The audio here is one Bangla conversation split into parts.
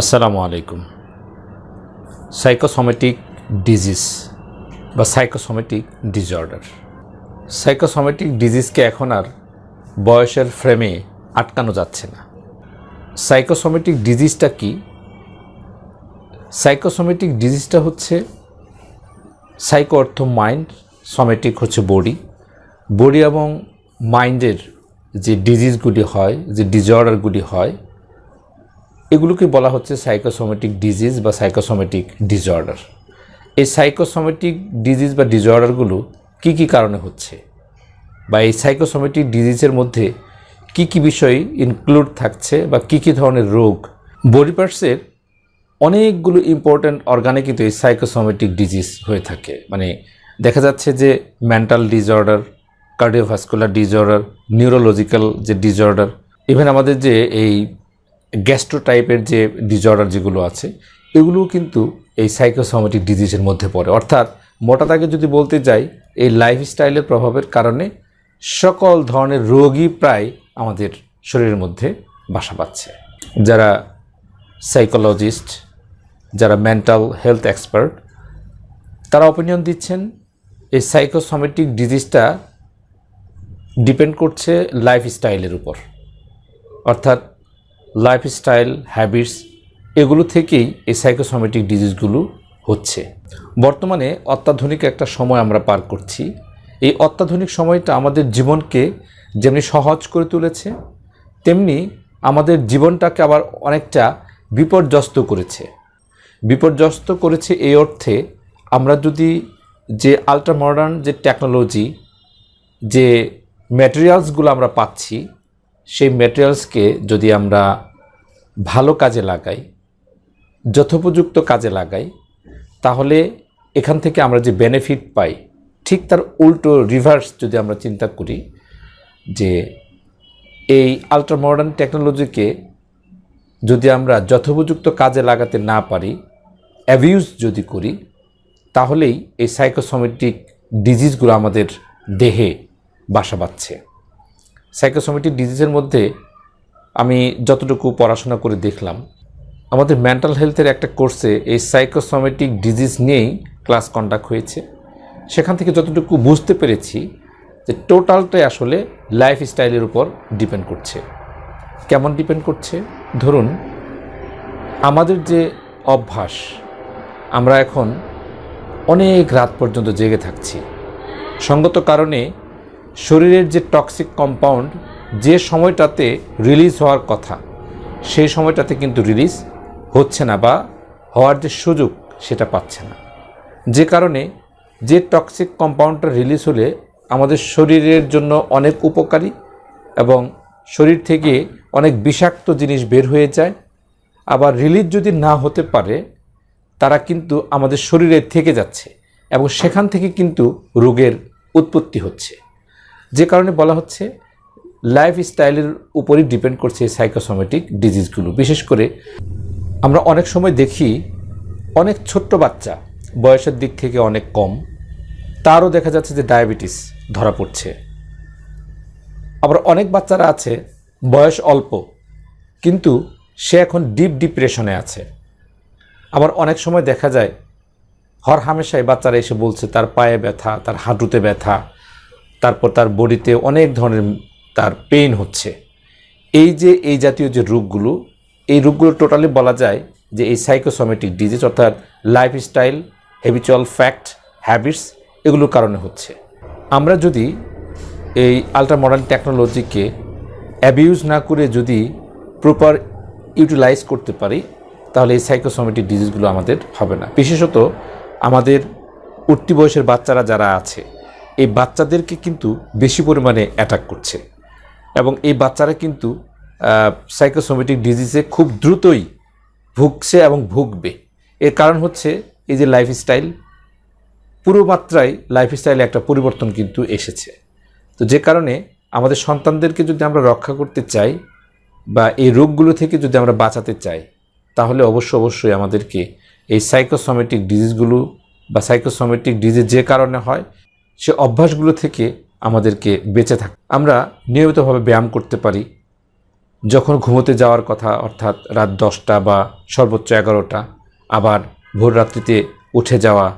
আসসালামু আলাইকুম। সাইকোসোমেটিক ডিজিজ বা সাইকোসোমেটিক ডিসঅর্ডার সাইকোসোমেটিক ডিজিজকে এখন আর বয়সের ফ্রেমে আটকানো যাচ্ছে না। সাইকোসোমেটিক ডিজিজটা কি? সাইকোসোমেটিক ডিজিজটা হচ্ছে সাইকো অর্থ মাইন্ড সমেটিক হচ্ছে বডি বডি এবং মাইন্ডের যে ডিজিজগুলি হয়, যে ডিসঅর্ডারগুলি হয় এগুলোকে বলা হচ্ছে সাইকোসোমেটিক ডিজিজ বা সাইকোসোমেটিক ডিসঅর্ডার এই সাইকোসোমেটিক ডিজিজ বা ডিসঅর্ডারগুলো কি কি কারণে হচ্ছে? বা এই সাইকোসোমেটিক ডিজিজের মধ্যে কি কি বিষয় ইনক্লুড থাকছে বা কি কি ধরনের রোগ? বডি পার্টসের অনেকগুলো ইম্পর্ট্যান্ট অর্গানে কিন্তু এই সাইকোসোমেটিক ডিজিজ হয়ে থাকে। মানে দেখা যাচ্ছে যে mental disorder cardiovascular disorder neurological যে ডিসঅর্ডার ইভেন আমাদের যে এই গ্যাস্ট্রো টাইপের যে ডিসঅর্ডার যেগুলো আছে, এগুলোও কিন্তু এই সাইকোসোমেটিক ডিজিজের মধ্যে পড়ে। অর্থাৎ মোটা তাকে যদি বলতে যাই, এই লাইফস্টাইলের প্রভাবের কারণে সকল ধরনের রোগই প্রায় আমাদের শরীরের মধ্যে বাসা পাচ্ছে যারা সাইকোলজিস্ট যারা মেন্টাল হেলথ এক্সপার্ট তারা অপিনিয়ন দিচ্ছেন এই সাইকোসোমেটিক ডিজিজটা ডিপেন্ড করছে লাইফস্টাইলের উপর। অর্থাৎ লাইফস্টাইল হ্যাবিটস এগুলো থেকেই এই সাইকোসোমেটিক ডিজিজগুলো হচ্ছে। বর্তমানে অত্যাধুনিক একটা সময় আমরা পার করছি। এই অত্যাধুনিক সময়টা আমাদের জীবনকে যেমনি সহজ করে তুলেছে, তেমনি আমাদের জীবনটাকে আবার অনেকটা বিপর্যস্ত করেছে। বিপর্যস্ত করেছে এই অর্থে আমরা যদি যে আল্ট্রা মডার্ন যে টেকনোলজি যে ম্যাটেরিয়ালসগুলো আমরা পাচ্ছি সেই ম্যাটেরিয়ালসকে যদি আমরা ভালো কাজে লাগাই, যথোপযুক্ত কাজে লাগাই, তাহলে এখান থেকে আমরা যে বেনিফিট পাই, ঠিক তার উল্টো রিভার্স যদি আমরা চিন্তা করি যে এই আল্ট্রা মডার্ন টেকনোলজিকে যদি আমরা যথোপযুক্ত কাজে লাগাতে না পারি অ্যাবিউজ যদি করি, তাহলেই এই সাইকোসোমেটিক ডিজিজগুলো আমাদের দেহে বাসা বাঁধছে। সাইকোসোমেটিক ডিজিজের মধ্যে আমি যতটুকু পড়াশোনা করে দেখলাম, আমাদের মেন্টাল হেলথের একটা কোর্সে এই সাইকোসোমেটিক ডিজিজ নিয়েই ক্লাস কন্ডাক্ট হয়েছে। সেখান থেকে যতটুকু বুঝতে পেরেছি যে টোটালটাই আসলে লাইফস্টাইলের উপর ডিপেন্ড করছে। কেমন ডিপেন্ড করছে? ধরুন, আমাদের যে অভ্যাস, আমরা এখন অনেক রাত পর্যন্ত জেগে থাকছি। সঙ্গত কারণে শরীরের যে টক্সিক কম্পাউন্ড যে সময়টাতে রিলিজ হওয়ার কথা, সেই সময়টাতে কিন্তু রিলিজ হচ্ছে না বা হওয়ার যে সুযোগ, সেটা পাচ্ছে না। যে কারণে যে টক্সিক কম্পাউন্ডটা রিলিজ হলে আমাদের শরীরের জন্য অনেক উপকারী এবং শরীর থেকে অনেক বিষাক্ত জিনিস বের হয়ে যায়। আবার রিলিজ যদি না হতে পারে, তারা কিন্তু আমাদের শরীরে থেকে যাচ্ছে এবং সেখান থেকে কিন্তু রোগের উৎপত্তি হচ্ছে। যে কারণে বলা হচ্ছে লাইফস্টাইলের উপরই ডিপেন্ড করছে এই সাইকোসোমেটিক ডিজিজগুলো বিশেষ করে আমরা অনেক সময় দেখি, অনেক ছোট্ট বাচ্চা, বয়সের দিক থেকে অনেক কম, তারও দেখা যাচ্ছে যে ডায়াবেটিস ধরা পড়ছে। আবার অনেক বাচ্চারা আছে, বয়স অল্প, কিন্তু সে এখন ডিপ ডিপ্রেশনে আছে। আবার অনেক সময় দেখা যায় হর হামেশাই বাচ্চারা এসে বলছে, তার পায়ে ব্যথা, তার হাঁটুতে ব্যথা তারপর তার বডিতে অনেক ধরনের তার পেইন হচ্ছে। এই যে, এই জাতীয় যে রোগগুলো, এই রোগগুলো টোটালি বলা যায় যে এই সাইকোসোমেটিক ডিজিজ অর্থাৎ লাইফস্টাইল হ্যাবিচুয়াল ফ্যাক্ট হ্যাবিটস এগুলোর কারণে হচ্ছে। আমরা যদি এই আল্ট্রা মডার্ন টেকনোলজিকে অ্যাবিউজ না করে যদি প্রপার ইউটিলাইজ করতে পারি, তাহলে এই সাইকোসোমেটিক ডিজিজগুলো আমাদের হবে না। বিশেষত আমাদের উঠতি বয়সের বাচ্চারা যারা আছে এই বাচ্চাদেরকে কিন্তু বেশি পরিমাণে অ্যাটাক করছে। এবং এই বাচ্চারা কিন্তু সাইকোসোমেটিক ডিজিজে খুব দ্রুতই ভুগছে এবং ভুগবে। এর কারণ হচ্ছে এই যে লাইফস্টাইল পুরো মাত্রায় লাইফস্টাইলে একটা পরিবর্তন কিন্তু এসেছে। তো যে কারণে আমাদের সন্তানদেরকে যদি আমরা রক্ষা করতে চাই বা এই রোগগুলো থেকে যদি আমরা বাঁচাতে চাই, তাহলে অবশ্য অবশ্যই আমাদেরকে এই সাইকোসোমেটিক ডিজিজগুলো বা সাইকোসোমেটিক ডিজিজ যে কারণে হয় সে অভ্যাসগুলো থেকে আমাদেরকে বেঁচে থাক। আমরা নিয়মিতভাবে ব্যায়াম করতে পারি। যখন ঘুমোতে যাওয়ার কথা, অর্থাৎ রাত দশটা বা সর্বোচ্চ এগারোটা, আবার ভোর রাত্রিতে উঠে যাওয়া,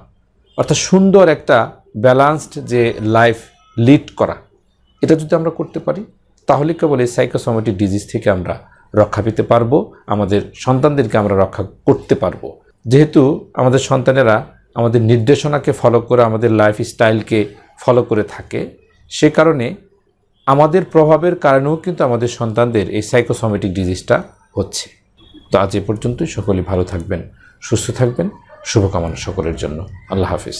অর্থাৎ সুন্দর একটা ব্যালান্সড যে লাইফ লিড করা, এটা যদি আমরা করতে পারি, তাহলে কেবল এই সাইকোসোমেটিক ডিজিজ থেকে আমরা রক্ষা পেতে পারব, আমাদের সন্তানদেরকে আমরা রক্ষা করতে পারব। যেহেতু আমাদের সন্তানেরা আমাদের নির্দেশনাকে ফলো করে আমাদের লাইফ স্টাইলকে ফলো করে থাকে। সে কারণে আমাদের প্রভাবের কারণেও কিন্তু আমাদের সন্তানদের এই সাইকোসমেটিক ডিজিজটা হচ্ছে। তো আজ এ পর্যন্তই, সকলে ভালো থাকবেন, সুস্থ থাকবেন, শুভকামনা সকলের জন্য। আল্লাহ হাফিজ।